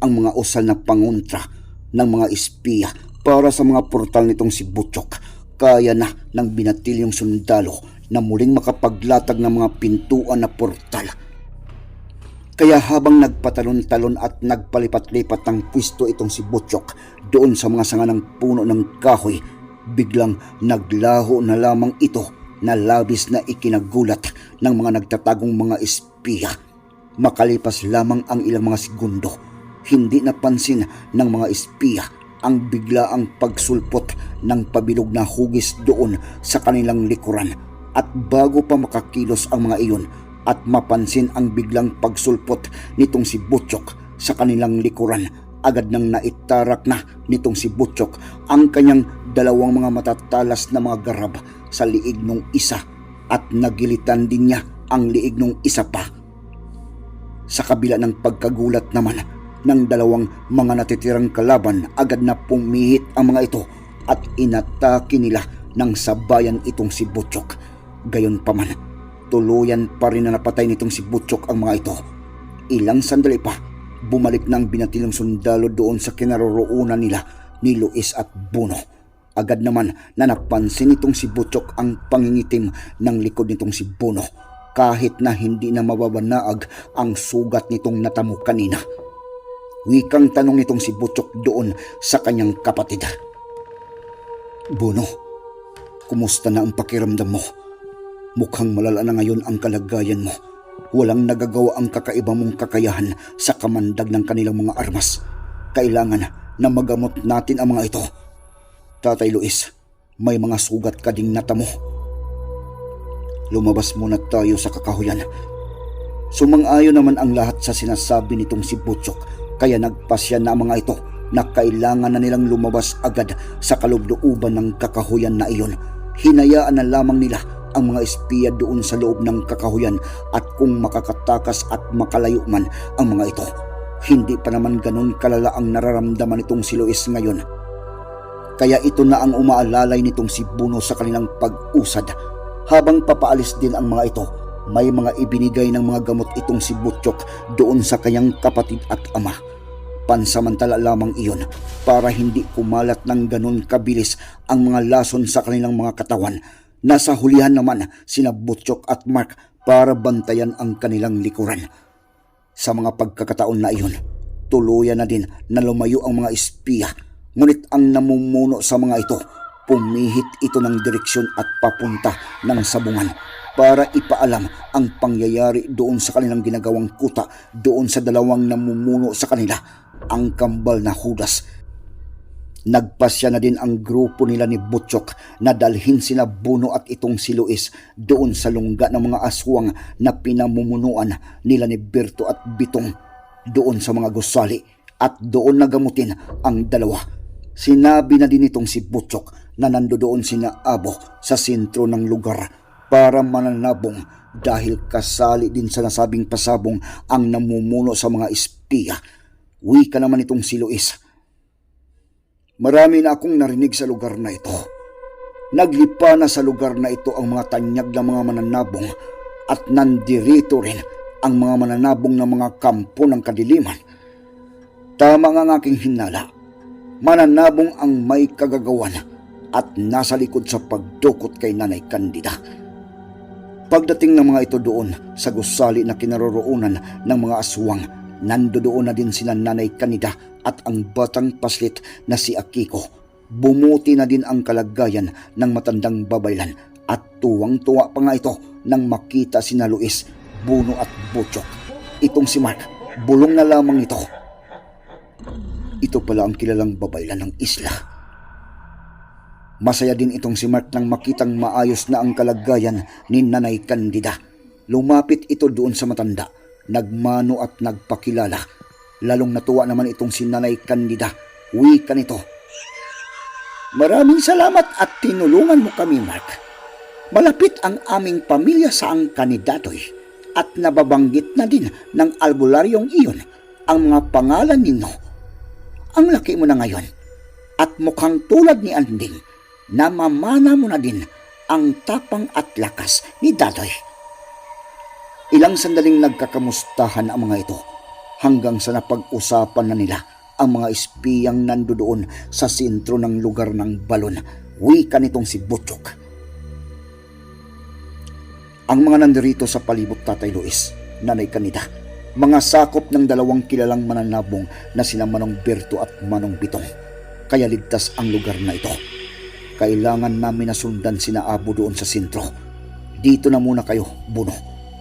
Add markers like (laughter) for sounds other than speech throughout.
ang mga usal na pangontra ng mga espiya para sa mga portal nitong si Butchok, kaya na ng binatilyong sundalo na muling makapaglatag ng mga pintuan na portal. Kaya habang nagpatalon-talon at nagpalipat-lipat ng pwisto itong si Butchok doon sa mga sanga ng puno ng kahoy, biglang naglaho na lamang ito na labis na ikinagulat ng mga nagtatagong mga espiya. Makalipas lamang ang ilang mga segundo, hindi napansin ng mga espiya ang biglaang pagsulpot ng pabilog na hugis doon sa kanilang likuran. At bago pa makakilos ang mga iyon at mapansin ang biglang pagsulpot nitong si Butchok sa kanilang likuran agad nang naitarak na nitong si Butchok ang kanyang dalawang mga matatalas na mga garab sa liig nung isa at nagilitan din niya ang liig nung isa pa. Sa kabila ng pagkagulat naman ng dalawang mga natitirang kalaban, agad na pumihit ang mga ito at inatake nila ng sabayan itong si Butchok. Gayon pa man, tuluyan pa rin na napatay nitong si Butchok ang mga ito. Ilang sandali pa, bumalik ng binatilang sundalo doon sa kinaroroonan nila ni Luis at Buno. Agad naman na napansin nitong si Butchok ang pangingitim ng likod nitong si Buno kahit na hindi na mababanaag ang sugat nitong natamo kanina. Wikang tanong nitong si Butchok doon sa kanyang kapatid. Bono, kumusta na ang pakiramdam mo? Mukhang malala na ngayon ang kalagayan mo. Walang nagagawa ang kakaiba mong kakayahan sa kamandag ng kanilang mga armas. Kailangan na magamot natin ang mga ito. Tatay Luis, may mga sugat ka ding natamo. Lumabas muna tayo sa kakahuyan. Sumang-ayon naman ang lahat sa sinasabi nitong si Butchok kaya nagpasya na ang mga ito na kailangan na nilang lumabas agad sa kalooban ng kakahuyan na iyon. Hinayaan na lamang nila ang mga espiya doon sa loob ng kakahuyan at kung makakatakas at makalayo man ang mga ito. Hindi pa naman ganun kalala ang nararamdaman nitong si Luis ngayon. Kaya ito na ang umaalalay nitong si Buno sa kanilang pag-usad habang papaalis din ang mga ito, may mga ibinigay ng mga gamot itong si Butchok doon sa kanyang kapatid at ama. Pansamantala lamang iyon para hindi kumalat ng ganun kabilis ang mga lason sa kanilang mga katawan. Nasa hulihan naman sina Butchok at Mark para bantayan ang kanilang likuran. Sa mga pagkakataon na iyon, tuluyan na din na lumayo ang mga espiya. Ngunit ang namumuno sa mga ito pumihit ito ng direksyon at papunta ng sabungan para ipaalam ang pangyayari doon sa kanilang ginagawang kuta doon sa dalawang namumuno sa kanila, ang kambal na Judas. Nagpasya na din ang grupo nila ni Butchok na dalhin sina Buno at itong si Luis doon sa lungga ng mga aswang na pinamumunuan nila ni Berto at Bitong doon sa mga gusali at doon nagamutin ang dalawa. Sinabi na din itong si Butchok na nandoon sina Abo sa sentro ng lugar para mananabong dahil kasali din sa nasabing pasabong ang namumuno sa mga espiya. Wika naman itong si Luis. Marami na akong narinig sa lugar na ito. Naglipa na sa lugar na ito ang mga tanyag ng mga mananabong at nandirito rin ang mga mananabong ng mga kampo ng kadiliman. Tama nga ang aking hinala. Mananabong ang may kagagawan at nasa likod sa pagdukot kay Nanay Candida. Pagdating ng mga ito doon sa gusali na kinaroroonan ng mga aswang, nandoon na din sila Nanay Candida at ang batang paslit na si Akiko. Bumuti na din ang kalagayan ng matandang babaylan at tuwang-tuwa pa nga ito nang makita si na Luis, Buno at Butchok. Itong si Mark, bulong na lamang ito. Ito pala ang kilalang babaylan ng isla. Masaya din itong si Mark nang makitang maayos na ang kalagayan ni Nanay Candida. Lumapit ito doon sa matanda, nagmano at nagpakilala. Lalong natuwa naman itong si Nanay Candida. Wika nito. Maraming salamat at tinulungan mo kami, Mark. Malapit ang aming pamilya sa ang kanidatoy at nababanggit na din ng albularyong iyon ang mga pangalan ninyo. Ang laki mo na ngayon at mukhang tulad ni Anding na mamana mo na din ang tapang at lakas ni Dadoy. Ilang sandaling nagkakamustahan ang mga ito hanggang sa napag-usapan na nila ang mga espiyang nandoon sa sentro ng lugar ng balon. Wika nitong si Butchok. Ang mga nandirito sa palibot Tatay Luis, Nanay Kanida, mga sakop ng dalawang kilalang mananabong na sina Manong Berto at Manong Bitong. Kaya ligtas ang lugar na ito. Kailangan namin na sundan sina Abo doon sa sentro. Dito na muna kayo, Buno.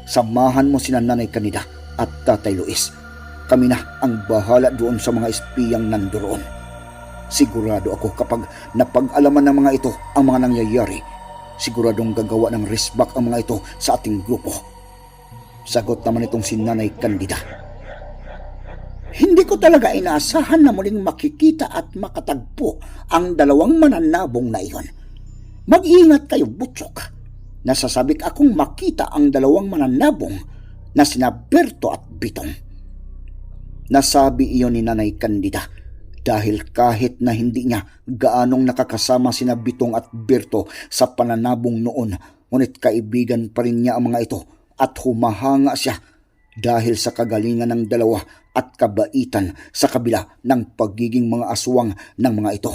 Samahan mo sina Nanay Kanida at Tatay Luis. Kami na ang bahala doon sa mga espiyang nandoon. Sigurado ako kapag napag-alaman ng mga ito ang mga nangyayari, siguradong gagawa ng risbak ang mga ito sa ating grupo. Sagot naman itong si Nanay Candida. Hindi ko talaga inaasahan na muling makikita at makatagpo ang dalawang mananabong na iyon. Mag-ingat kayo, Butchok. Nasasabik akong makita ang dalawang mananabong na sina Berto at Bitong. Nasabi iyon ni Nanay Candida dahil kahit na hindi niya gaanong nakakasama sina Bitong at Berto sa pananabong noon, ngunit kaibigan pa rin niya ang mga ito at humahanga siya dahil sa kagalingan ng dalawa at kabaitan sa kabila ng pagiging mga aswang ng mga ito.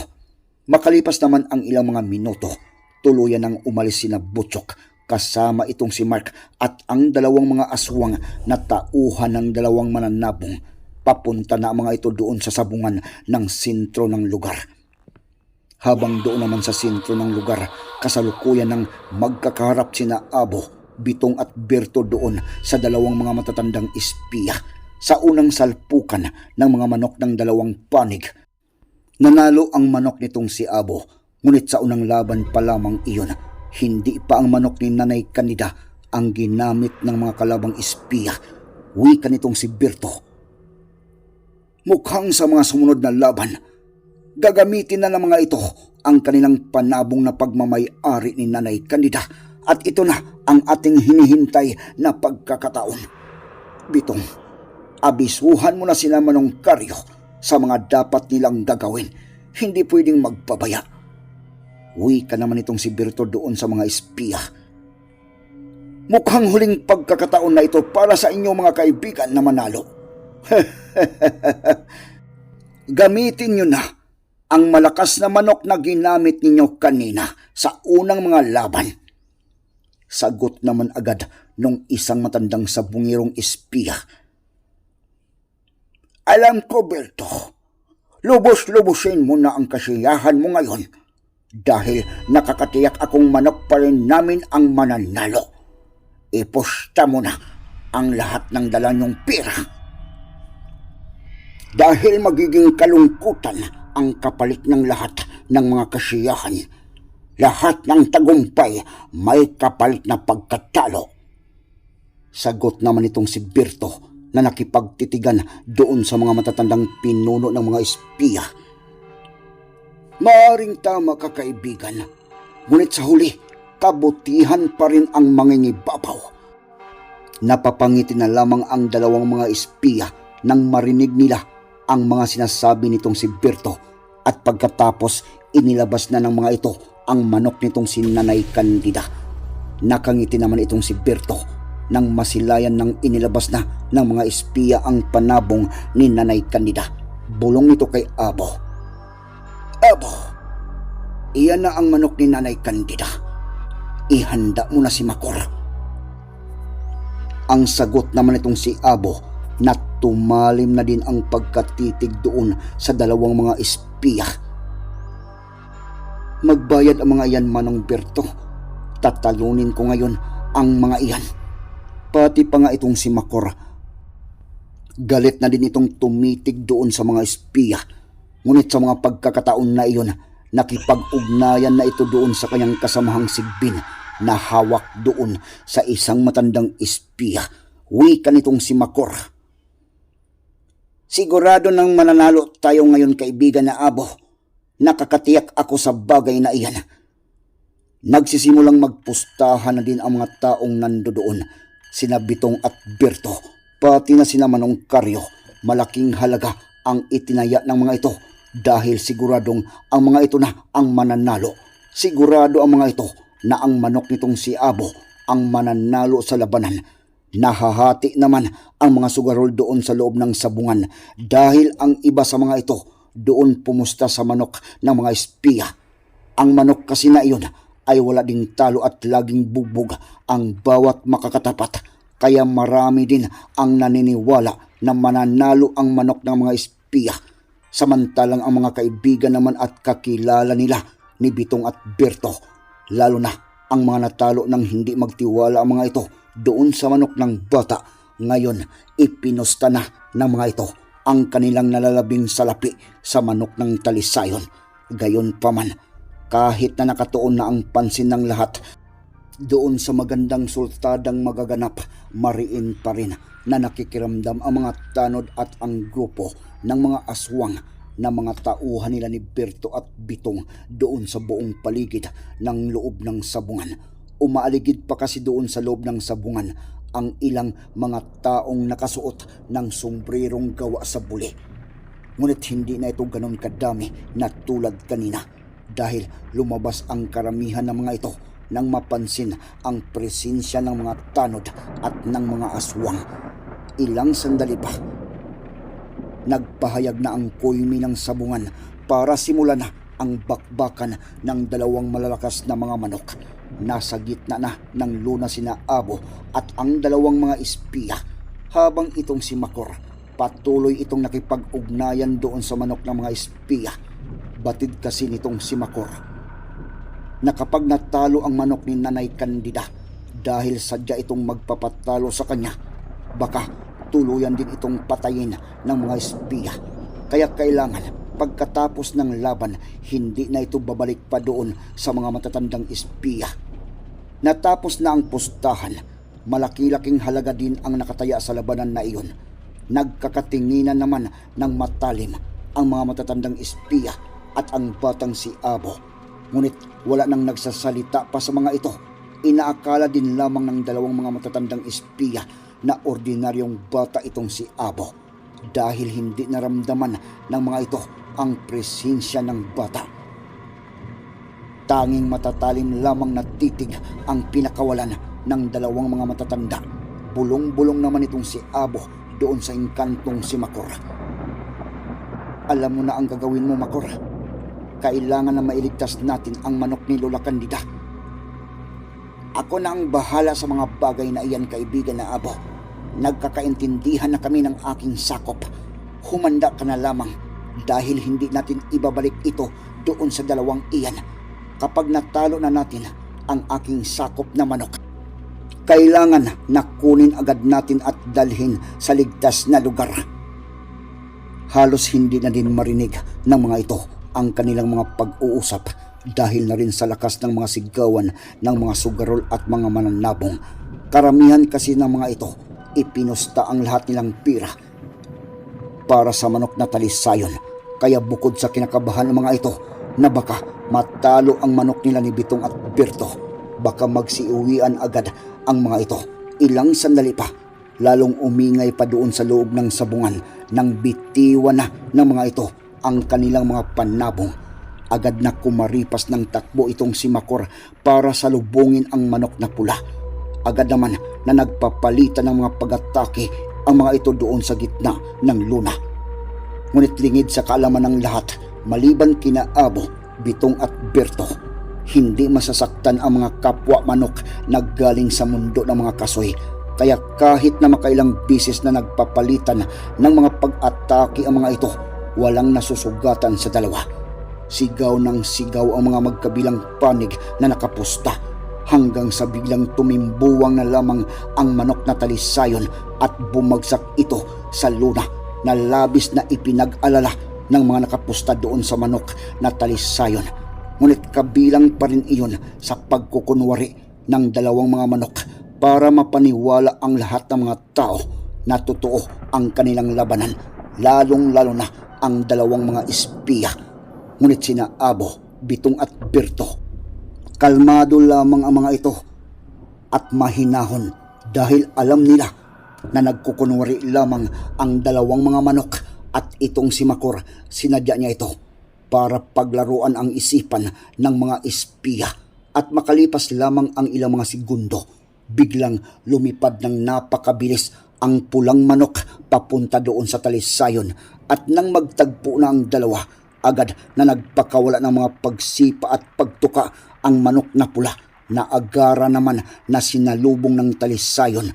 Makalipas naman ang ilang mga minuto, tuluyan nang umalis sina Butchok kasama itong si Mark at ang dalawang mga aswang na tauhan ng dalawang mananabong. Papunta na ang mga ito doon sa sabungan ng sentro ng lugar. Habang doon naman sa sentro ng lugar, kasalukuyan ng magkakaharap sina Abo, Bitong at Berto doon sa dalawang mga matatandang espiya sa unang salpukan ng mga manok ng dalawang panig. Nanalo ang manok nitong si Abo, ngunit sa unang laban pa lamang iyon, hindi pa ang manok ni Nanay Kanida ang ginamit ng mga kalabang espiya. Wika nitong si Berto. Mukhang sa mga sumunod na laban, gagamitin na ng mga ito ang kanilang panabong na pagmamay-ari ni Nanay Candida at ito na ang ating hinihintay na pagkakataon. Bitong, abisuhan mo na sila Manong Karyo sa mga dapat nilang gagawin. Hindi pwedeng magpabaya. Uwi ka naman itong si Berto doon sa mga espiya. Mukhang huling pagkakataon na ito para sa inyong mga kaibigan na manalo. (laughs) Gamitin nyo na ang malakas na manok na ginamit ninyo kanina sa unang mga laban. Sagot naman agad nung isang matandang sabungirong espiya. Alam ko, Berto, lubos-lubusin mo na ang kasiyahan mo ngayon dahil nakakatiyak akong manok pa rin namin ang mananalo. Ipusta mo na ang lahat ng dala niyong pera dahil magiging kalungkutan ang kapalit ng lahat ng mga kasiyahan. Lahat ng tagumpay may kapalit na pagkatalo. Sagot naman itong si Berto na nakipagtitigan doon sa mga matatandang pinuno ng mga espiya. Maaring tama ka kaibigan, ngunit sa huli, kabutihan pa rin ang mangingibabaw. Napapangiti na lamang ang dalawang mga espiya nang marinig nila ang mga sinasabi nitong si Berto at pagkatapos inilabas na ng mga ito ang manok nitong si Nanay Candida. Nakangiti naman itong si Berto nang masilayan ng inilabas na ng mga espiya ang panabong ni Nanay Candida. Bulong nito kay Abo. Abo, iyan na ang manok ni Nanay Candida. Ihanda mo na si Makor. Ang sagot naman itong si Abo na tumalim na din ang pagkatitig doon sa dalawang mga espiya. Magbayad ang mga iyan manong Berto. Tatalunin ko ngayon ang mga iyan. Pati pa nga itong si Makor. Galit na din itong tumitig doon sa mga espiya. Ngunit sa mga pagkakataon na iyon, nakipag-ugnayan na ito doon sa kanyang kasamahang sigbin na hawak doon sa isang matandang espiya. Wika nitong si Makor. Sigurado nang mananalo tayo ngayon kaibigan na Abo. Nakakatiyak ako sa bagay na iyan. Nagsisimulang magpustahan na din ang mga taong nando doon. Sina Bitong at Berto, pati na sina Manong Karyo. Malaking halaga ang itinaya ng mga ito dahil siguradong ang mga ito na ang mananalo. Sigurado ang mga ito na ang manok nitong si Abo ang mananalo sa labanan. Nahahati naman ang mga sugarol doon sa loob ng sabungan dahil ang iba sa mga ito doon pumusta sa manok ng mga espiya. Ang manok kasi na iyon ay wala ding talo at laging bugbog ang bawat makakatapat. Kaya marami din ang naniniwala na mananalo ang manok ng mga espiya. Samantalang ang mga kaibigan naman at kakilala nila ni Bitong at Berto. Lalo na ang mga natalo ng hindi magtiwala ang mga ito doon sa manok ng bata. Ngayon, ipinusta na ng mga ito ang kanilang nalalabing salapi sa manok ng talisayon. Gayon pa man, kahit na nakatuon na ang pansin ng lahat, doon sa magandang sultadang magaganap, mariin pa rin na nakikiramdam ang mga tanod at ang grupo ng mga aswang na mga tauhan nila ni Berto at Bitong doon sa buong paligid ng loob ng sabungan. Umaaligid pa kasi doon sa loob ng sabungan ang ilang mga taong nakasuot ng sombrerong gawa sa buli. Ngunit hindi na ito ganon kadami na tulad kanina dahil lumabas ang karamihan ng mga ito nang mapansin ang presensya ng mga tanod at ng mga aswang. Ilang sandali pa, nagpahayag na ang kulmi ng sabungan para simulan na ang bakbakan ng dalawang malalakas na mga manok. Nasa gitna na ng luna sina Abo at ang dalawang mga espiya habang itong si Makor patuloy itong nakipag-ugnayan doon sa manok ng mga espiya. Batid kasi nitong si Makor na kapag natalo ang manok ni Nanay Candida dahil sadya itong magpapatalo sa kanya, baka tuluyan din itong patayin ng mga espiya. Kaya kailangan pagkatapos ng laban, hindi na ito babalik pa doon sa mga matatandang espiya. Natapos na ang pustahan, malaki-laking halaga din ang nakataya sa labanan na iyon. Nagkakatinginan naman ng matalim ang mga matatandang espiya at ang batang si Abo Ngunit wala nang nagsasalita pa sa mga ito. Inaakala din lamang ng dalawang mga matatandang espiya na ordinaryong bata itong si Abo dahil hindi naramdaman ng mga ito ang presensya ng bata. Tanging matatalim lamang na titig ang pinakawalan ng dalawang mga matatanda. Bulong-bulong naman itong si Abo doon sa inkantong si Makor. Alam mo na ang gagawin mo, Makor kailangan na mailigtas natin ang manok ni Lola Candida. Ako na ang bahala sa mga bagay na iyan, kaibigan na abo. Nagkakaintindihan na kami ng aking sakop. Humanda ka na lamang dahil hindi natin ibabalik ito doon sa dalawang iyan. Kapag natalo na natin ang aking sakop na manok, kailangan na kunin agad natin at dalhin sa ligtas na lugar. Halos hindi na din marinig ng mga ito ang kanilang mga pag-uusap dahil na rin sa lakas ng mga sigawan ng mga sugarol at mga mananabong. Karamihan kasi ng mga ito, ipinusta ang lahat nilang pira para sa manok na talisayon. Kaya bukod sa kinakabahan ng mga ito na baka matalo ang manok nila ni Bitong at Berto, baka magsiuwian agad ang mga ito. Ilang sandali pa, lalong umingay pa doon sa loob ng sabungan nang bitiwan na ng mga ito ang kanilang mga panabong. Agad na kumaripas ng takbo itong si Makor para salubungin ang manok na pula. Agad naman na nagpapalitan ng mga pag-atake ang mga ito doon sa gitna ng luna. Ngunit lingid sa kaalaman ng lahat, maliban kina Abo, Bitong at Berto, hindi masasaktan ang mga kapwa manok na galing sa mundo ng mga kasoy Kaya kahit na makailang bisis na nagpapalitan ng mga pag-atake ang mga ito, walang nasusugatan sa dalawa. Sigaw ng sigaw ang mga magkabilang panig na nakapusta hanggang sa biglang tumimbuwang na lamang ang manok na talisayon at bumagsak ito sa luna na labis na ipinag-alala ng mga nakapusta doon sa manok na talisayon. Ngunit kabilang pa rin iyon sa pagkukunwari ng dalawang mga manok para mapaniwala ang lahat ng mga tao na totoo ang kanilang labanan, lalong-lalo na ang dalawang mga espiya. Ngunit sina Abo, Bitong at Birto, kalmado lamang ang mga ito at mahinahon dahil alam nila na nagkukunwari lamang ang dalawang mga manok at itong si Makor. Sinadya niya ito para paglaruan ang isipan ng mga espiya. At makalipas lamang ang ilang mga segundo biglang lumipad ng napakabilis ang pulang manok papunta doon sa talisayon at nang magtagpo na ang dalawa agad na nagpakawala ng mga pagsipa at pagtuka ang manok na pula. Na agara naman na sinalubong ng talisayon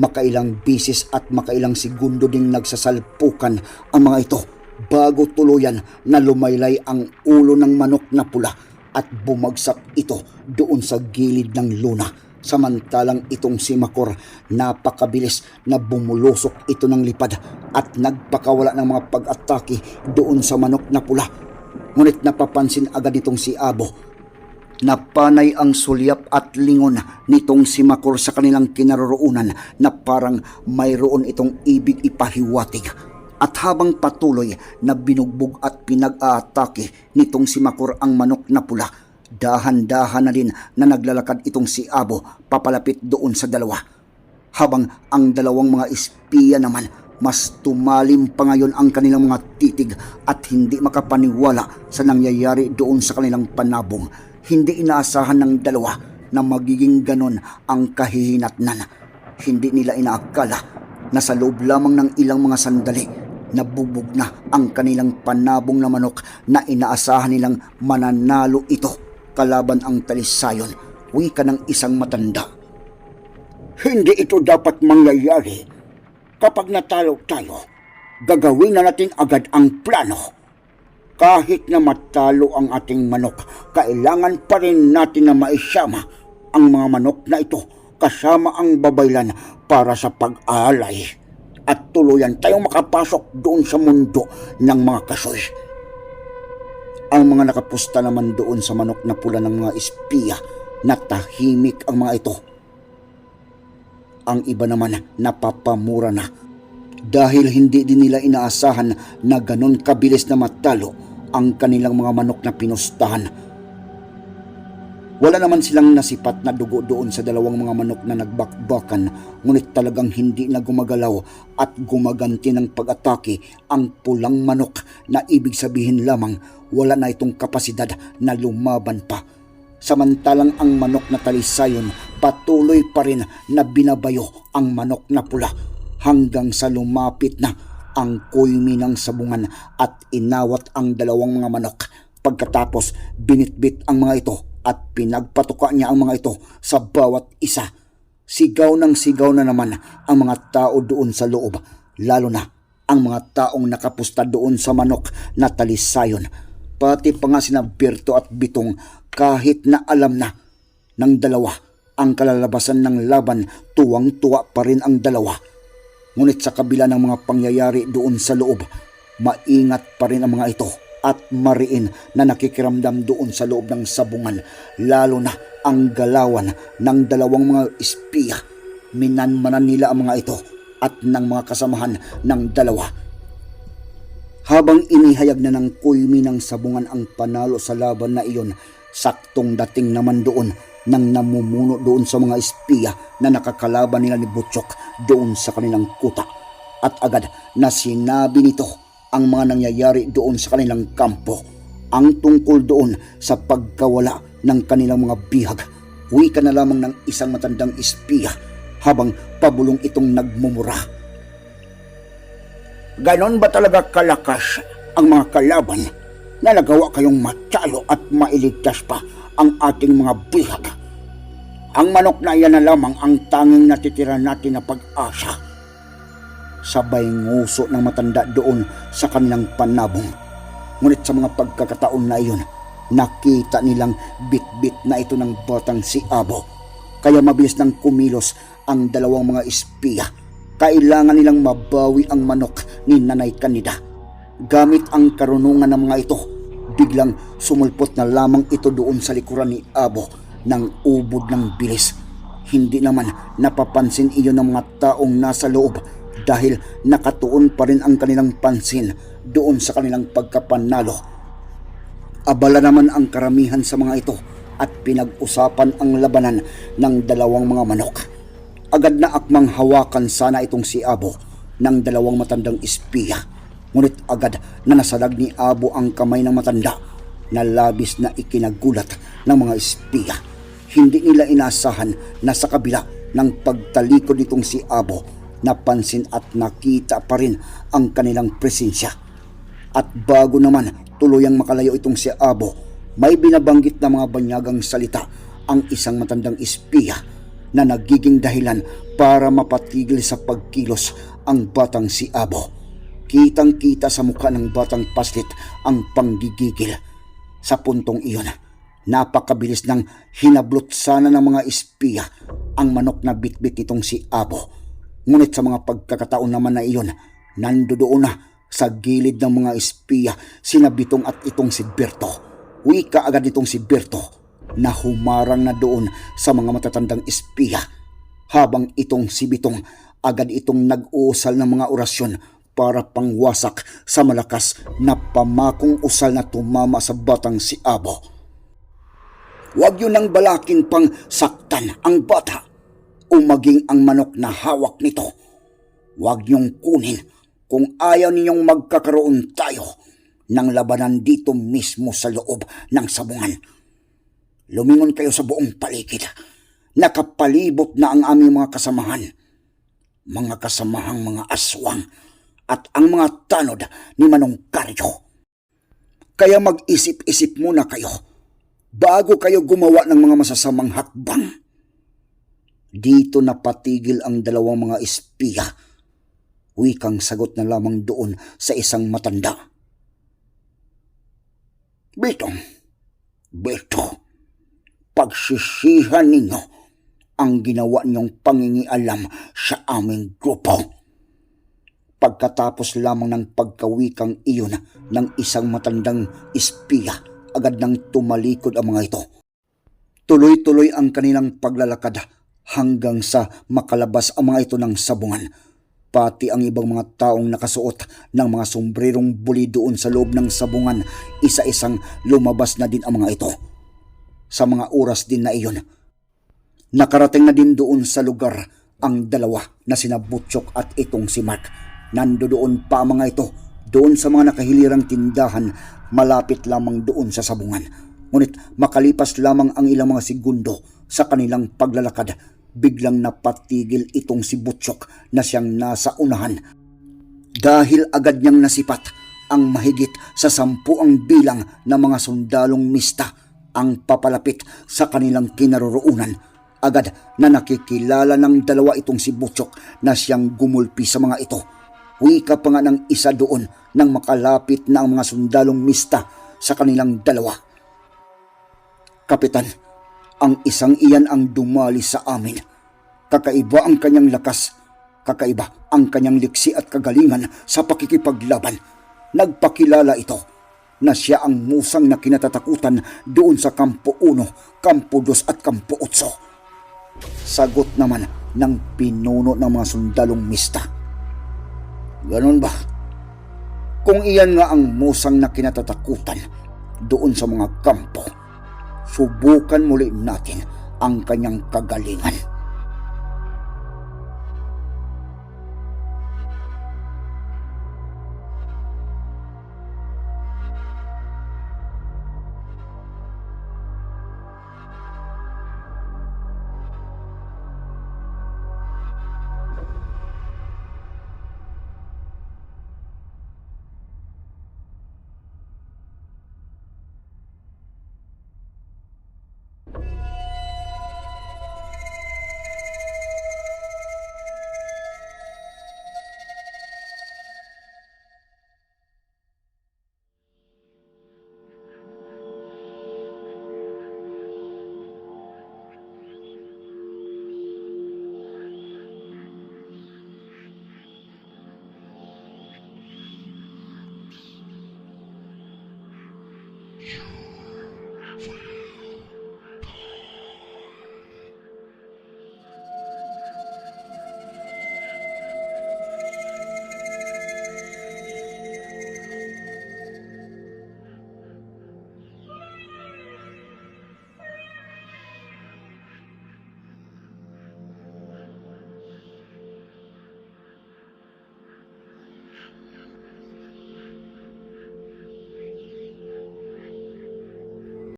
makailang bisis at makailang segundo ding nagsasalpukan ang mga ito bago tuluyan na lumaylay ang ulo ng manok na pula at bumagsak ito doon sa gilid ng luna. Samantalang itong si Makor napakabilis na bumulusok ito ng lipad at nagpakawala ng mga pag-atake doon sa manok na pula. Ngunit napapansin agad itong si Abo na panay ang sulyap at lingon nitong si Makor sa kanilang kinaroroonan na parang mayroon itong ibig ipahiwatig. At habang patuloy na binugbog at pinag-aatake nitong si Makor ang manok na pula, dahan-dahan na din na naglalakad itong si Abo papalapit doon sa dalawa. Habang ang dalawang mga espiya naman mas tumalim pa ngayon ang kanilang mga titig at hindi makapaniwala sa nangyayari doon sa kanilang panabong. Hindi inaasahan ng dalawa na magiging ganon ang kahihinatnan. Hindi nila inaakala na sa loob lamang ng ilang mga sandali nabubog na ang kanilang panabong na manok na inaasahan nilang mananalo ito kalaban ang talisayon. Wika ng isang matanda. Hindi ito dapat mangyayari. Kapag natalo tayo, gagawin na natin agad ang plano. Kahit na matalo ang ating manok, kailangan pa rin natin na maisama ang mga manok na ito kasama ang babaylan para sa pag-aalay. At tuluyan tayong makapasok doon sa mundo ng mga kasoy. Ang mga nakapusta naman doon sa manok na pula ng mga espiya na tahimik ang mga ito. Ang iba naman napapamura na dahil hindi din nila inaasahan na ganon kabilis na matalo ang kanilang mga manok na pinustahan. Wala naman silang nasipat na dugo doon sa dalawang mga manok na nagbakbakan ngunit talagang hindi na gumagalaw at gumaganti ng pag-atake ang pulang manok na ibig sabihin lamang wala na itong kapasidad na lumaban pa. Samantalang ang manok na talisayon patuloy pa rin na binabayo ang manok na pula hanggang sa lumapit na ang kuymi ng sabungan at inawat ang dalawang mga manok. Pagkatapos binitbit ang mga ito at pinagpatuka niya ang mga ito sa bawat isa. Sigaw ng sigaw na naman ang mga tao doon sa loob, lalo na ang mga taong nakapusta doon sa manok na talisayon. Pati pa nga sina Berto at Bitong kahit na alam na ng dalawa ang kalalabasan ng laban, tuwang-tuwa pa rin ang dalawa. Ngunit sa kabila ng mga pangyayari doon sa loob, maingat pa rin ang mga ito at mariin na nakikiramdam doon sa loob ng sabungan, lalo na ang galawan ng dalawang mga espiya. Minanmanan nila ang mga ito at ng mga kasamahan ng dalawa. Habang inihayag na ng kulmi ng sabungan ang panalo sa laban na iyon, saktong dating naman doon nang namumuno doon sa mga espiya na nakakalaban nila ni Butchok doon sa kanilang kuta. At agad na sinabi nito ang mga nangyayari doon sa kanilang kampo. Ang tungkol doon sa pagkawala ng kanilang mga bihag. Wika na lamang ng isang matandang espiya habang pabulong itong nagmumura. Ganon ba talaga kalakas ang mga kalaban na nagawa kayong matalo at mailigtas pa ang ating mga bihag? Ang manok na iyan na lamang ang tanging natitira natin na pag-asa. Sabay nguso ng matanda doon sa kanilang panabong. Ngunit sa mga pagkakataon na iyon, nakita nilang bit-bit na ito ng batang si Abo. Kaya mabilis nang kumilos ang dalawang mga espiya. Kailangan nilang mabawi ang manok ni Nanay Kanida. Gamit ang karunungan ng mga ito, biglang sumulpot na lamang ito doon sa likuran ni Abo ng ubod ng bilis. Hindi naman napapansin iyon ng mga taong nasa loob dahil nakatuon pa rin ang kanilang pansin doon sa kanilang pagkapanalo. Abala naman ang karamihan sa mga ito at pinag-usapan ang labanan ng dalawang mga manok. Agad na akmang hawakan sana itong si Abo ng dalawang matandang espiya. Ngunit agad na nasalag ni Abo ang kamay ng matanda na labis na ikinagulat ng mga espiya. Hindi nila inasahan na sa kabila ng pagtalikod nitong si Abo, napansin at nakita pa rin ang kanilang presensya. At bago naman tuluyang makalayo itong si Abo, may binabanggit na mga banyagang salita ang isang matandang espiya na nagiging dahilan para mapatigil sa pagkilos ang batang si Abo. Kitang-kita sa mukha ng batang paslit ang panggigigil. Sa puntong iyon, napakabilis ng hinablot sana ng mga espiya ang manok na bitbit nitong si Abo. Ngunit sa mga pagkakataon naman na iyon, nandoon na sa gilid ng mga espiya sina Bitong at itong si Berto. Wika agad itong si Berto na humarang na doon sa mga matatandang espiya. Habang itong si Bitong agad itong nag-uusal ng mga orasyon para pangwasak sa malakas na pamakong usal na tumama sa batang si Abo. Huwag yun nang balakin pang saktan ang bata o maging ang manok na hawak nito. Huwag niyong kunin kung ayaw ninyong magkakaroon tayo ng labanan dito mismo sa loob ng sabungan. Lumingon kayo sa buong paligid. Nakapalibot na ang aming mga kasamahan. Mga kasamahang mga aswang at ang mga tanod ni Manong Karyo. Kaya mag-isip-isip muna kayo bago kayo gumawa ng mga masasamang hakbang. Dito napatigil ang dalawang mga espiya. Wikang sagot na lamang doon sa isang matanda. Bitong, Beto, pagsisihan ninyo ang ginawa niyong pangingialam sa aming grupo. Pagkatapos lamang ng pagkawikang iyon ng isang matandang espiya, agad nang tumalikod ang mga ito. Tuloy-tuloy ang kanilang paglalakad hanggang sa makalabas ang mga ito ng sabungan. Pati ang ibang mga taong nakasuot ng mga sombrerong buli doon sa loob ng sabungan, isa-isang lumabas na din ang mga ito. Sa mga oras din na iyon, nakarating na din doon sa lugar ang dalawa na sina Butchok at itong si Mark. Nandoon pa mga ito doon sa mga nakahilirang tindahan malapit lamang doon sa sabungan. Ngunit makalipas lamang ang ilang mga segundo sa kanilang paglalakad, biglang napatigil itong si Butchok na siyang nasa unahan. Dahil agad niyang nasipat ang mahigit sa sampu ang bilang ng mga sundalong mista ang papalapit sa kanilang kinaroroonan. Agad na nakikilala ng dalawa itong si Butchok na siyang gumulpi sa mga ito. Wika pa nga ng isa doon nang makalapit na ang mga sundalong mista sa kanilang dalawa. Kapitan, ang isang iyan ang dumali sa amin. Kakaiba ang kanyang lakas, kakaiba ang kanyang liksi at kagalingan sa pakikipaglaban. Nagpakilala ito na siya ang musang na kinatatakutan doon sa Kampo 1, Kampo 2 at Kampo 8. Sagot naman ng pinuno ng mga sundalong mista. Ganon ba? Kung iyan nga ang musang na kinatatakutan doon sa mga kampo, subukan muli natin ang kanyang kagalingan.